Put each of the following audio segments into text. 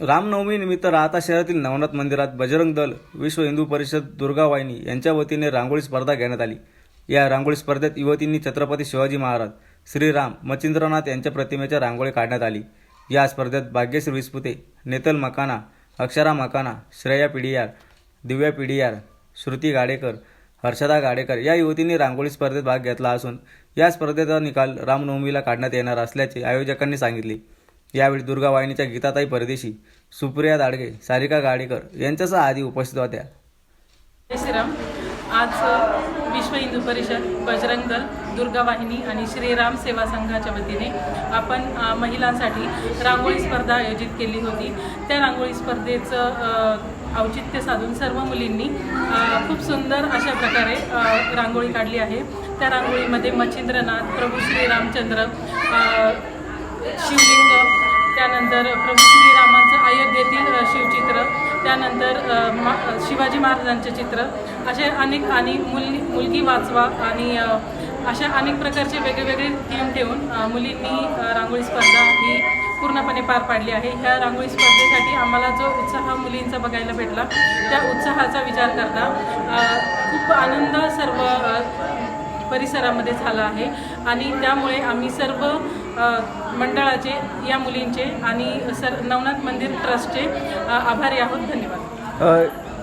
रामनवमीनिमित्त राहता शहरातील नवनाथ मंदिरात बजरंग दल विश्व हिंदू परिषद दुर्गा वाहिनी यांच्या वतीने रांगोळी स्पर्धा घेण्यात आली. या रांगोळी स्पर्धेत युवतींनी छत्रपती शिवाजी महाराज श्रीराम मच्छिंद्रनाथ यांच्या प्रतिमेच्या रांगोळी काढण्यात आली. या स्पर्धेत भाग्यश्री विस्पुते नेतल मकाना अक्षरा मकाना श्रेया पिडियार दिव्या पिडियार श्रुती गाडेकर हर्षदा गाडेकर या युवतींनी रांगोळी स्पर्धेत भाग घेतला असून या स्पर्धेचा निकाल रामनवमीला काढण्यात येणार असल्याचे आयोजकांनी सांगितले. यावेळी दुर्गा वाहिनीच्या गीताताई परदेशी सुप्रिया दाडगे सारिका गाडेकर यांच्यासह आधी उपस्थित होत्या. श्रीराम. आज विश्व हिंदू परिषद बजरंग दल दुर्गा वाहिनी आणि श्रीराम सेवा संघाच्या वतीने आपण महिलांसाठी रांगोळी स्पर्धा आयोजित केली होती. त्या रांगोळी स्पर्धेचं औचित्य साधून सर्व मुलींनी खूप सुंदर अशा प्रकारे रांगोळी काढली आहे. त्या रांगोळीमध्ये मच्छिंद्रनाथ प्रभू श्रीरामचंद्र शिवलिंग त्यानंतर प्रभू श्रीरामांचं अयोध्येतील शिवचित्र. त्यानंतर मा शिवाजी महाराजांचे चित्र. असे अनेक आणि मुल मुलगी वाचवा आणि अशा अनेक प्रकारचे वेगवेगळे थीम ठेवून मुलींनी रांगोळी स्पर्धा ही पूर्णपणे पार पाडली आहे. ह्या रांगोळी स्पर्धेसाठी आम्हाला जो उत्साह मुलींचा बघायला भेटला त्या उत्साहाचा विचार करता खूप आनंद सर्व परिसरामध्ये झाला आहे. आणि त्यामुळे आम्ही सर्व मंडळाचे या मुलींचे आणि सर नवनाथ मंदिर ट्रस्टचे आभारी आहोत. धन्यवाद.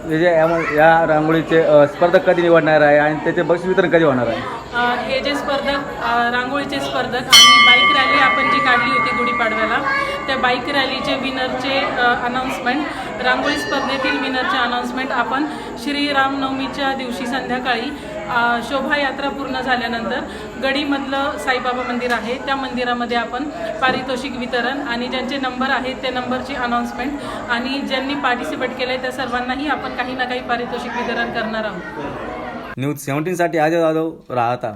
जे या रांगोळीचे स्पर्धक कधी निवडणार आहे आणि त्याचे बक्षीस वितरण कधी होणार आहे? हे जे स्पर्धक रांगोळीचे स्पर्धक आणि बाईक रॅली आपण जी काढली होती गुढीपाडव्याला त्या बाईक रॅलीचे विनरचे अनाऊन्समेंट रांगोळी स्पर्धेतील विनरचे अनाऊन्समेंट आपण श्रीरामनवमीच्या दिवशी संध्याकाळी शोभायात्रा पूर्ण झाल्यानंतर गडीमधलं साईबाबा मंदिर आहे. त्या मंदिरामध्ये आपण पारितोषिक वितरण आणि ज्यांचे नंबर आहेत त्या नंबरची अनाऊन्समेंट आणि ज्यांनी पार्टिसिपेट केलं आहे त्या सर्वांनाही आपण काही ना काही पारितोषिक वितरण करणार आहोत. न्यूज सेव्हन्टीनसाठी अजय जाधव राहता.